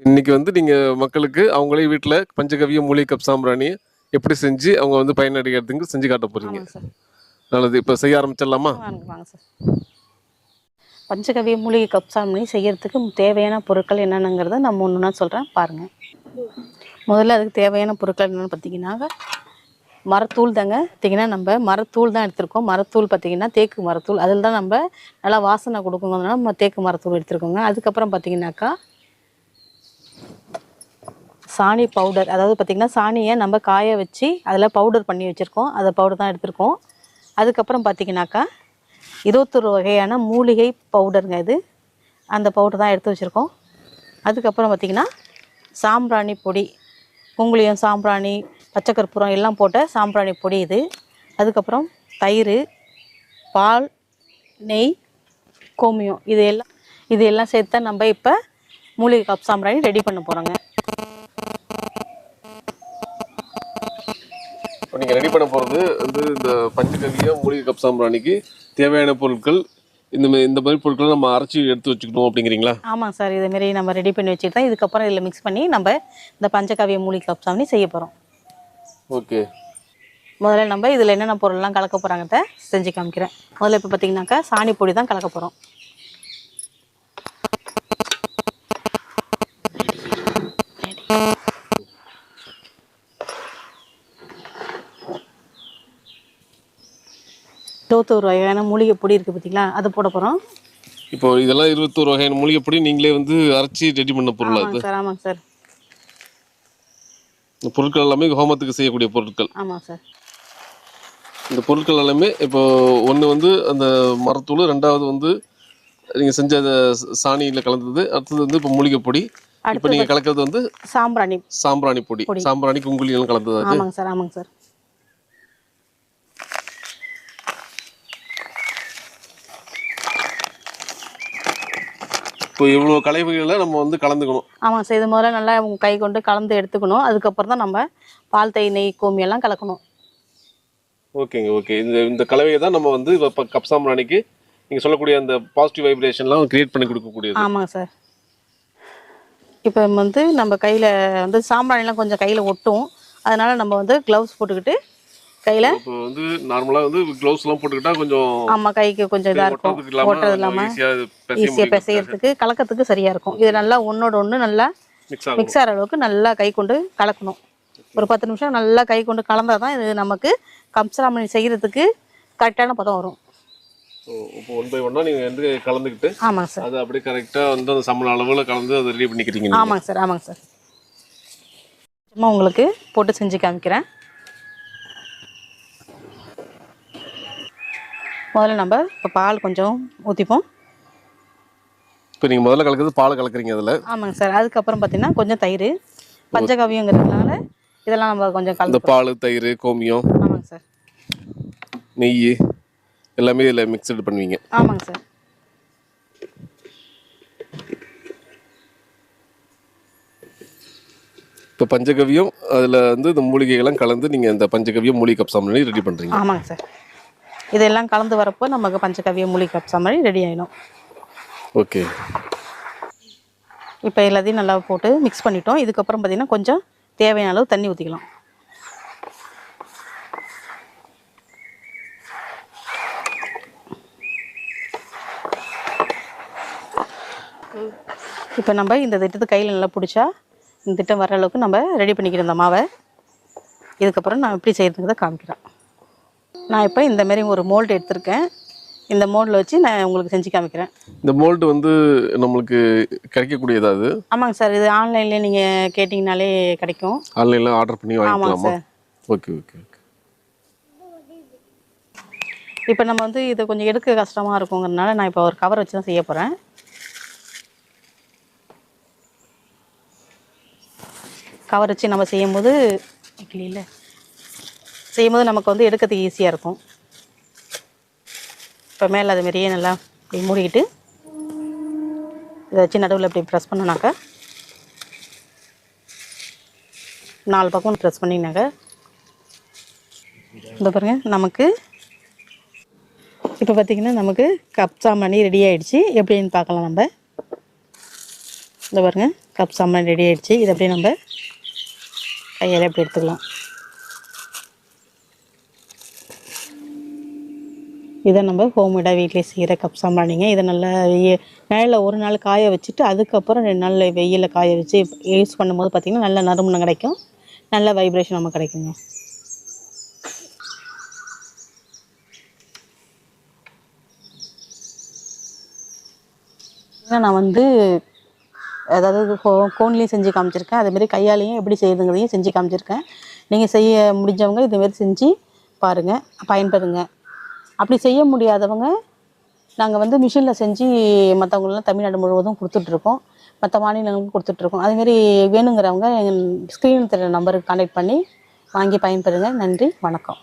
இன்னைக்கு வந்து நீங்க மக்களுக்கு அவங்களே வீட்டில் பஞ்சகவிய மூலிகை கப் சாம்பிராணி எப்படி செஞ்சு அவங்க வந்து பயனடைகிறதுக்கு செஞ்சு காட்ட சார். நல்லது. இப்போ செய்ய ஆரம்பிச்சிடலாமா? பஞ்சகவிய மூலிகை கப் சாமி செய்யறதுக்கு தேவையான பொருட்கள் என்னென்னங்கிறத நம்ம ஒன்று ஒன்றா சொல்கிறேன் பாருங்கள் முதல்ல அதுக்கு தேவையான பொருட்கள் என்னென்னு பார்த்தீங்கன்னா மரத்தூள் தாங்க. பார்த்தீங்கன்னா நம்ம மரத்தூள் தான் எடுத்திருக்கோம். மரத்தூள் பார்த்தீங்கன்னா தேக்கு மரத்தூள். அதில் தான் நம்ம நல்லா வாசனை கொடுக்குங்கிறதுனால நம்ம தேக்கு மரத்தூள் எடுத்திருக்கோங்க. அதுக்கப்புறம் பார்த்தீங்கன்னாக்கா சாணி பவுடர் அதாவது பார்த்திங்கன்னா சாணியை நம்ம காய வச்சு அதில் பவுடர் பண்ணி வச்சுருக்கோம். அதை பவுடர் தான் எடுத்திருக்கோம். அதுக்கப்புறம் பார்த்திங்கனாக்கா இருபத்தொரு வகையான மூலிகை பவுடருங்க இது. அந்த பவுடர் தான் எடுத்து வச்சுருக்கோம். அதுக்கப்புறம் பார்த்திங்கன்னா சாம்பிராணி பொடி குங்குளியம் சாம்பிராணி பச்சை கற்பூரம் எல்லாம் போட்ட சாம்பிராணி பொடி இது. அதுக்கப்புறம் தயிர் பால் நெய் கோமியம் இது எல்லாம் இது எல்லாம் சேர்த்து தான் நம்ம இப்போ மூலிகை கப் சாம்பிராணி ரெடி பண்ண போகிறோங்க இப்போ நீங்கள் ரெடி பண்ண போகிறது வந்து இந்த பஞ்சகவிய மூலிகை கப் சாம்பிராணிக்கு தேவையான பொருட்கள் இந்த மாதிரி இந்த மாதிரி பொருட்களை நம்ம அரைச்சி எடுத்து வச்சுக்கணும் அப்படிங்கிறீங்களா? ஆமாம் சார் இதேமாரி நம்ம ரெடி பண்ணி தான் இதுக்கப்புறம் இதில் மிக்ஸ் பண்ணி நம்ம இந்த பஞ்சகாவிய மூலிகை கப் சாமி செய்ய போகிறோம் ஓகே. முதல்ல நம்ம இதில் என்னென்ன பொருள்லாம் கலக்க போகிறாங்கட்ட செஞ்சு காமிக்கிறேன். முதல்ல இப்போ பார்த்தீங்கன்னாக்கா சாணி பொடி தான் கலக்க போகிறோம் இருபத்தோரு வகையான மூலிகை பொடி இருக்குது பார்த்தீங்களா அதை போட போகிறோம் இப்போ இதெல்லாம் இருபத்தோரு வகையான மூலிகை பொடி நீங்களே வந்து அரைச்சி ரெடி பண்ண பொருள் அது சார் ஆமாங்க சார். இந்த பொருட்கள் எல்லாமே ஹோமத்துக்கு செய்யக்கூடிய பொருட்கள். ஆமாம் சார். இந்த பொருட்கள் எல்லாமே இப்போ ஒன்று வந்து அந்த மரத்தூள் ரெண்டாவது வந்து நீங்கள் செஞ்ச அந்த சாணியில் கலந்தது அடுத்தது வந்து இப்போ மூலிகை பொடி. இப்போ நீங்கள் கலக்கிறது வந்து சாம்பிராணி சாம்பிராணி பொடி. சாம்பிராணி குங்குலியெல்லாம் கலந்தது ஆமாங்க சார் ஆமாங்க சார். இப்போ இவ்வளோ கலைவகைகளை நம்ம வந்து கலந்துக்கணும். ஆமாம் சார் இது முதல்ல நல்லா கை கொண்டு கலந்து எடுத்துக்கணும். அதுக்கப்புறம் தான் நம்ம பால் தை நெய் கோமி எல்லாம் கலக்கணும். ஓகேங்க ஓகே. இந்த இந்த கலவையை தான் நம்ம வந்து இப்போ கப் சாம்பிராணிக்கு நீங்கள் சொல்லக்கூடிய அந்த பாசிட்டிவ் வைப்ரேஷன்லாம் கிரியேட் பண்ணி கொடுக்கக்கூடியது. ஆமாங்க சார் இப்போ வந்து நம்ம கையில் வந்து சாம்பிராணிலாம் கொஞ்சம் கையில் ஒட்டும். அதனால நம்ம வந்து க்ளவுஸ் போட்டுக்கிட்டு கையில்? வந்து நார்மலாக வந்து க்ளவுஸ்லாம் போட்டுக்கிட்டா கொஞ்சம் ஆமாம் கைக்கு கொஞ்சம் இதாக இருக்கும். ஒட்டுறதுக்கு இல்லாம ஒட்டுறது இல்லாமல் ஈஸியாக ஈஸியாக பிசையறதுக்கு கலக்கிறதுக்கு சரியாக இருக்கும். இது நல்லா ஒன்றோட ஒன்று நல்லா மிக்ஸ் ஆகும். மிக்ஸ் ஆகிற அளவுக்கு நல்லா கை கொண்டு கலக்கணும். ஒரு பத்து நிமிஷம் நல்லா கை கொண்டு கலந்தால் தான் இது நமக்கு கம்சராமணி செய்கிறதுக்கு கரெக்டான பதம் வரும். ஸோ இப்போ ஒன் பை ஒன்னாக நீங்கள் வந்து கலந்துக்கிட்டு ஆமாங்க சார். அது அப்படியே வந்து அந்த சம்பள அளவில் கலந்து அதை ரெடி பண்ணிக்கிறீங்க நீங்க. ஆமாங்க சார் ஆமாங்க சார். சும்மா உங்களுக்கு போட்டு செஞ்சு காமிக்கிறேன். முதல்ல நம்ம இப்போ பால் கொஞ்சம் ஊற்றிப்போம் இப்போ நீங்கள் முதல்ல கலக்கிறது பால் கலக்குறீங்க அதில். ஆமாங்க சார். அதுக்கப்புறம் பார்த்தீங்கன்னா கொஞ்சம் தயிர் பஞ்சகவியங்கிறதுனால இதெல்லாம் நம்ம கொஞ்சம் கலந்து பால் தயிர் கோமியம் ஆமாங்க சார். நெய் எல்லாமே இதில் மிக்சடு பண்ணுவீங்க. ஆமாங்க சார். இப்போ பஞ்சகவியம் அதில் வந்து இந்த மூலிகைகள்லாம் கலந்து நீங்கள் இந்த பஞ்சகவியம் மூலிகை கப் சாம்பிராணி ரெடி பண்ணுறீங்க ஆமாங்க சார். இதெல்லாம் கலந்து வரப்போ நமக்கு பஞ்சகவிய மூலிகை கப்சா மாதிரி ரெடி ஆகிடும் ஓகே. இப்போ எல்லாத்தையும் நல்லா போட்டு மிக்ஸ் பண்ணிட்டோம். இதுக்கப்புறம் பார்த்தீங்கன்னா கொஞ்சம் தேவையான அளவு தண்ணி ஊற்றிக்கலாம் இப்போ நம்ம இந்த திட்டத்தை கையில் நல்லா பிடிச்சா இந்த திட்டம் வர அளவுக்கு நம்ம ரெடி பண்ணிக்கிறோம் இந்த மாவை. இதுக்கப்புறம் நான் எப்படி செய்கிறதுக்கு தான் காமிக்கிறேன். நான் இப்போ இந்த மாதிரி ஒரு மோல்டு எடுத்திருக்கேன். இந்த மோல்டில் வச்சு நான் உங்களுக்கு செஞ்சு காமிக்கிறேன். இந்த மோல்டு வந்து நம்மளுக்கு கிடைக்கக்கூடியதா அது? ஆமாங்க சார். இது ஆன்லைன்லேயே நீங்கள் கேட்டிங்கனாலே கிடைக்கும். ஆன்லைனில் ஆர்டர் பண்ணி ஆமாங்க வாங்கிக்கலாமா? சார். ஓகே ஓகே ஓகே இப்போ நம்ம வந்து இது கொஞ்சம் எடுக்க கஷ்டமாக இருக்குங்கிறதுனால நான் இப்போ ஒரு கவர் வச்சு தான் செய்ய போகிறேன் கவர் வச்சு நம்ம செய்யும்போது இல்லை செய்யும்போது நமக்கு வந்து எடுக்கிறதுக்கு ஈஸியாக இருக்கும். இப்போ மேலே அது மாதிரியே நல்லா இப்படி மூடிக்கிட்டு இதை வச்சு நடுவில் இப்படி ப்ரெஸ் பண்ணோன்னாக்கா நாலு பக்கம் ப்ரெஸ் பண்ணிங்கனாக்கா இந்த பாருங்க நமக்கு இப்போ பார்த்திங்கன்னா நமக்கு கப் சாமணி ரெடி ஆகிடுச்சு எப்படின்னு பார்க்கலாம் நம்ம. இந்த பாருங்க கப் சாமணி ரெடி ஆகிடுச்சு இதை அப்படியே நம்ம கையால் எப்படி எடுத்துக்கலாம். இதை நம்ம ஹோம்மேடாக வீட்டிலே செய்கிற கப் சாம்பிராணிங்க இதை நல்லா மேலே ஒரு நாள் காய வச்சுட்டு அதுக்கப்புறம் ரெண்டு நாள் வெயிலில் காய வச்சு யூஸ் பண்ணும்போது பார்த்திங்கன்னா நல்ல நறுமணம் கிடைக்கும். நல்ல வைப்ரேஷன் நமக்கு கிடைக்குங்க. ஏன்னா நான் வந்து அதாவது கோ கோன்லேயும் செஞ்சு காமிச்சிருக்கேன். அதேமாரி கையாலேயும் எப்படி செய்யுதுங்கிறதையும் செஞ்சு காமிச்சிருக்கேன். நீங்கள் செய்ய முடிஞ்சவங்க இதுமாரி செஞ்சு பாருங்கள் பயன்பெறுங்க அப்படி செய்ய முடியாதவங்க நாங்கள் வந்து மிஷினில் செஞ்சு மற்றவங்களெலாம் தமிழ்நாடு முழுவதும் கொடுத்துட்ருக்கோம். மற்ற மாநிலங்களுக்கும் கொடுத்துட்ருக்கோம். அதேமாரி வேணுங்கிறவங்க ஸ்க்ரீனில் தெரிய நம்பருக்கு கான்டாக்ட் பண்ணி வாங்கி பயன்பெறுங்க. நன்றி. வணக்கம்.